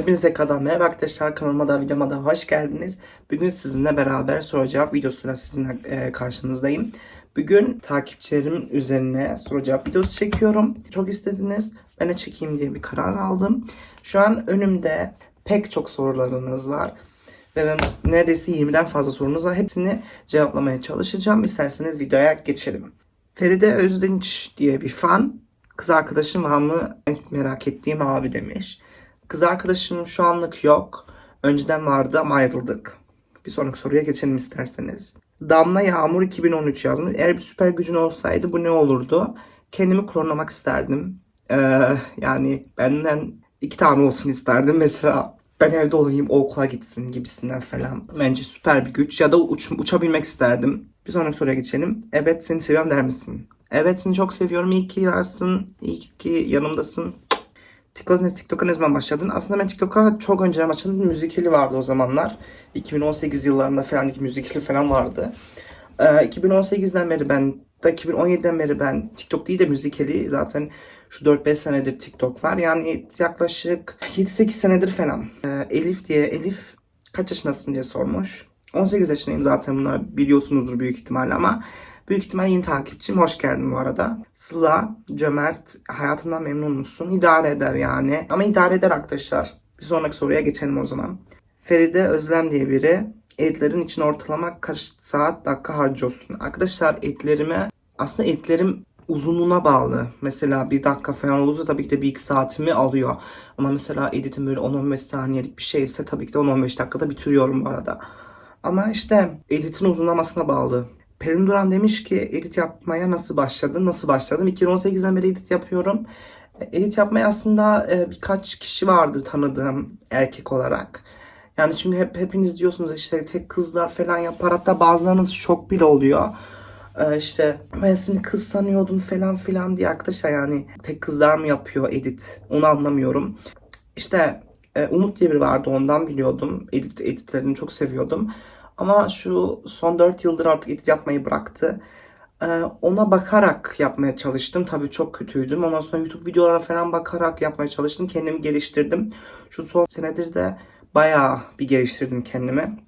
Hepinize kadar merhaba arkadaşlar kanalıma da videoma da hoş geldiniz. Bugün sizinle beraber soru cevap videosuyla sizinle e, karşınızdayım. Bugün takipçilerimin üzerine soru cevap videosu çekiyorum. Çok istediniz. Ben de çekeyim diye bir karar aldım. Şu an önümde pek çok sorularınız var. Ve ben neredeyse 20'den fazla sorunuz var. Hepsini cevaplamaya çalışacağım. İsterseniz videoya geçelim. Feride Özdinç diye bir fan. Kız arkadaşım var mı merak ettiğim abi demiş. Kız arkadaşım şu anlık yok. Önceden vardı ama ayrıldık. Bir sonraki soruya geçelim isterseniz. Damla Yağmur 2013 yazmış. Eğer bir süper gücün olsaydı bu ne olurdu? Kendimi klonlamak isterdim. Ee, yani benden iki tane olsun isterdim. Mesela ben evde olayım o okula gitsin gibisinden falan. Bence süper bir güç. Ya da uç, uçabilmek isterdim. Bir sonraki soruya geçelim. Evet seni seviyorum der misin? Evet seni çok seviyorum. İyi ki varsın. İyi ki yanımdasın. TikTok'a TikTok'a ne zaman başladın? Aslında ben TikTok'a çok önceden başladım. Müzikali vardı o zamanlar. 2018 yıllarında falan ilk müzikali falan vardı. Ee, 2018'den beri ben da 2017'den beri ben TikTok değil de müzikali zaten şu 4-5 senedir TikTok var. Yani yaklaşık 7-8 senedir falan. Ee, Elif diye Elif kaç yaşındasın diye sormuş. 18 yaşındayım zaten bunları biliyorsunuzdur büyük ihtimalle ama Büyük ihtimal yeni takipçim. Hoş geldin bu arada. Sıla, cömert, hayatından memnun musun? İdare eder yani. Ama idare eder arkadaşlar. Bir sonraki soruya geçelim o zaman. Feride Özlem diye biri. Etlerin için ortalama kaç saat dakika harcıyorsun? Arkadaşlar etlerime aslında etlerim uzunluğuna bağlı. Mesela bir dakika falan olursa tabii ki de bir iki saatimi alıyor. Ama mesela editim böyle 10-15 saniyelik bir şeyse tabii ki de 10-15 dakikada bitiriyorum bu arada. Ama işte editin uzunlamasına bağlı. Pelin Duran demiş ki edit yapmaya nasıl başladın? Nasıl başladım? 2018'den beri edit yapıyorum. Edit yapmaya aslında e, birkaç kişi vardı tanıdığım erkek olarak. Yani çünkü hep hepiniz diyorsunuz işte tek kızlar falan yapar. Hatta bazılarınız şok bile oluyor. Ee, işte ben seni kız sanıyordum falan filan diye arkadaşlar yani tek kızlar mı yapıyor edit? Onu anlamıyorum. İşte e, Umut diye biri vardı ondan biliyordum. Edit editlerini çok seviyordum. Ama şu son 4 yıldır artık edit yapmayı bıraktı. Ee, ona bakarak yapmaya çalıştım. Tabii çok kötüydüm. Ondan sonra YouTube videolara falan bakarak yapmaya çalıştım. Kendimi geliştirdim. Şu son senedir de bayağı bir geliştirdim kendimi.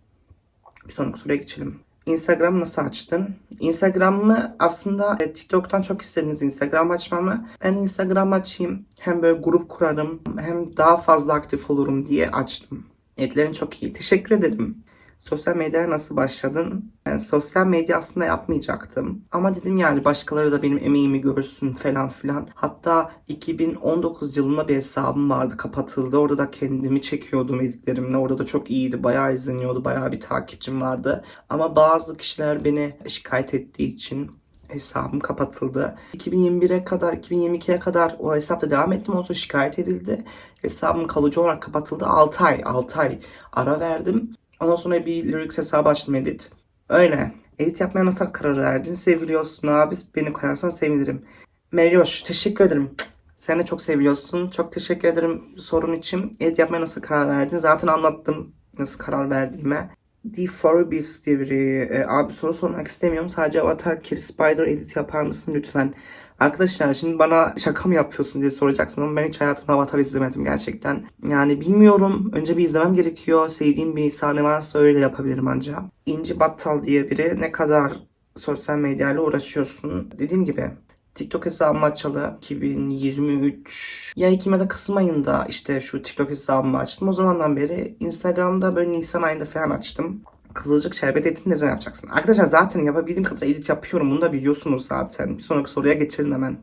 Bir sonraki soruya geçelim. Instagram nasıl açtın? Instagram'ı aslında e, TikTok'tan çok istediniz Instagram açmamı. Ben Instagram açayım. Hem böyle grup kurarım hem daha fazla aktif olurum diye açtım. Etlerin çok iyi. Teşekkür ederim. Sosyal medyaya nasıl başladın? Yani sosyal medya aslında yapmayacaktım. Ama dedim yani başkaları da benim emeğimi görsün falan filan. Hatta 2019 yılında bir hesabım vardı kapatıldı. Orada da kendimi çekiyordum editlerimle. Orada da çok iyiydi. Bayağı izleniyordu. Bayağı bir takipçim vardı. Ama bazı kişiler beni şikayet ettiği için hesabım kapatıldı. 2021'e kadar, 2022'ye kadar o hesapta devam ettim. Sonra şikayet edildi. Hesabım kalıcı olarak kapatıldı. 6 ay, 6 ay ara verdim. Ondan sonra bir lyrics hesabı açtım edit. Öyle. Edit yapmaya nasıl karar verdin? Seviliyorsun abi. Beni koyarsan sevinirim. Meriyoş teşekkür ederim. Sen de çok seviyorsun. Çok teşekkür ederim sorun için. Edit yapmaya nasıl karar verdin? Zaten anlattım nasıl karar verdiğime. The Forbies diye biri. E, abi soru sormak istemiyorum. Sadece Avatar Kill Spider edit yapar mısın lütfen? Arkadaşlar şimdi bana şaka mı yapıyorsun diye soracaksın ama ben hiç hayatımda Avatar izlemedim gerçekten. Yani bilmiyorum. Önce bir izlemem gerekiyor. Sevdiğim bir sahne varsa öyle yapabilirim ancak. İnci Battal diye biri ne kadar sosyal medyayla uğraşıyorsun. Dediğim gibi TikTok hesabımı açalı 2023 ya Ekim ya da Kasım ayında işte şu TikTok hesabımı açtım. O zamandan beri Instagram'da böyle Nisan ayında falan açtım. Kızılcık şerbet editini ne zaman yapacaksın? Arkadaşlar zaten yapabildiğim kadar edit yapıyorum. Bunu da biliyorsunuz zaten. Bir sonraki soruya geçelim hemen.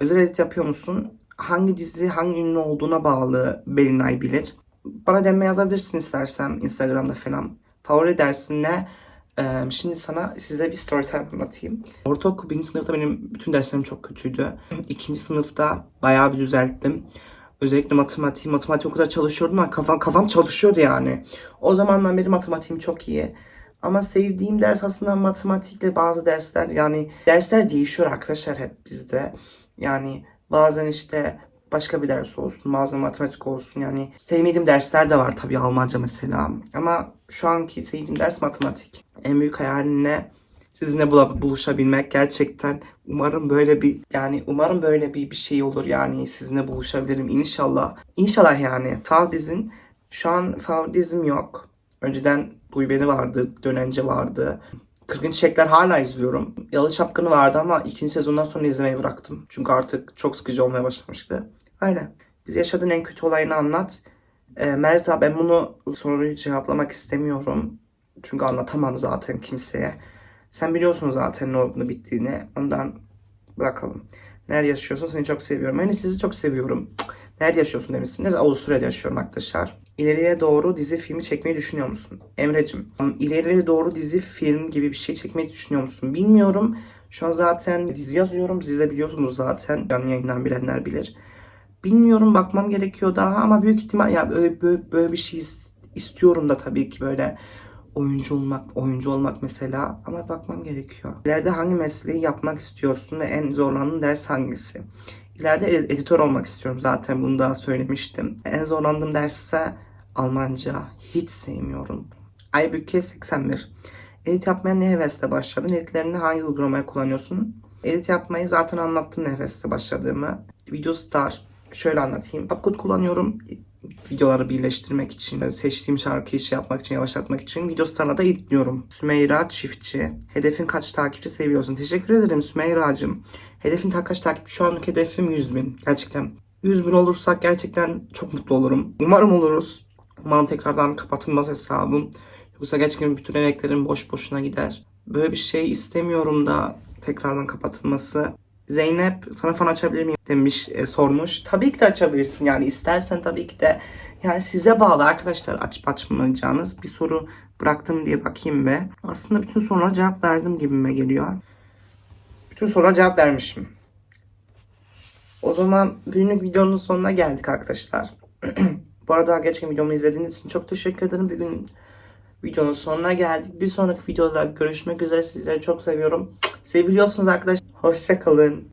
Özel edit yapıyor musun? Hangi dizi hangi ünlü olduğuna bağlı Belinay bilir. Bana denme yazabilirsin istersen Instagram'da falan. Favori dersin ne? Ee, şimdi sana size bir story time anlatayım. Ortaokul birinci sınıfta benim bütün derslerim çok kötüydü. İkinci sınıfta bayağı bir düzelttim. Özellikle matematik, matematik o kadar çalışıyordum ama kafam, kafam çalışıyordu yani. O zamandan beri matematiğim çok iyi. Ama sevdiğim ders aslında matematikle bazı dersler yani dersler değişiyor arkadaşlar hep bizde. Yani bazen işte başka bir ders olsun, bazen matematik olsun. Yani sevmediğim dersler de var tabii Almanca mesela. Ama şu anki sevdiğim ders matematik. En büyük hayalim ne? Sizinle buluşabilmek gerçekten umarım böyle bir yani umarım böyle bir bir şey olur yani sizinle buluşabilirim inşallah. İnşallah yani Faldiz'in Şu an favori dizim yok. Önceden Duy Beni vardı, Dönence vardı. Kırgın Çiçekler hala izliyorum. Yalı Çapkını vardı ama ikinci sezondan sonra izlemeyi bıraktım. Çünkü artık çok sıkıcı olmaya başlamıştı. Öyle. Biz yaşadığın en kötü olayını anlat. Ee, Merza ben bunu soruyu cevaplamak istemiyorum. Çünkü anlatamam zaten kimseye. Sen biliyorsun zaten ne olduğunu bittiğini. Ondan bırakalım. Nerede yaşıyorsun? Seni çok seviyorum. De sizi çok seviyorum. Nerede yaşıyorsun demişsiniz. Avusturya'da yaşıyorum arkadaşlar. İleriye doğru dizi filmi çekmeyi düşünüyor musun? Emre'cim, ileriye doğru dizi film gibi bir şey çekmeyi düşünüyor musun? Bilmiyorum. Şu an zaten dizi yazıyorum. Siz de biliyorsunuz zaten. Canlı yayından bilenler bilir. Bilmiyorum bakmam gerekiyor daha ama büyük ihtimal ya böyle, böyle, böyle bir şey is- istiyorum da tabii ki böyle oyuncu olmak, oyuncu olmak mesela ama bakmam gerekiyor. İleride hangi mesleği yapmak istiyorsun ve en zorlandığın ders hangisi? İleride ed- editör olmak istiyorum zaten bunu daha söylemiştim. En zorlandığım ders ise Almanca. Hiç sevmiyorum. Aybüke 81. Edit yapmaya ne hevesle başladın? Editlerini hangi uygulamayı kullanıyorsun? Edit yapmayı zaten anlattım ne hevesle başladığımı. Video Star. Şöyle anlatayım. CapCut kullanıyorum. Videoları birleştirmek için, seçtiğim şarkıyı şey yapmak için, yavaşlatmak için. Video Star'la da editliyorum. Sümeyra Çiftçi. Hedefin kaç takipçi seviyorsun? Teşekkür ederim Sümeyra'cığım. Hedefin kaç takipçi? Şu anlık hedefim 100 bin. Gerçekten. 100 bin olursak gerçekten çok mutlu olurum. Umarım oluruz. Umarım tekrardan kapatılmaz hesabım. Yoksa gerçekten bütün emeklerim boş boşuna gider. Böyle bir şey istemiyorum da tekrardan kapatılması. Zeynep sana fan açabilir miyim demiş e, sormuş. Tabii ki de açabilirsin yani istersen tabii ki de yani size bağlı arkadaşlar açıp açmayacağınız bir soru bıraktım diye bakayım ve aslında bütün sorulara cevap verdim gibime geliyor. Bütün sorulara cevap vermişim. O zaman günlük videonun sonuna geldik arkadaşlar. Bu arada geçen videomu izlediğiniz için çok teşekkür ederim. Bugün videonun sonuna geldik. Bir sonraki videoda görüşmek üzere. Sizleri çok seviyorum. Seviliyorsunuz arkadaşlar. Hoşçakalın.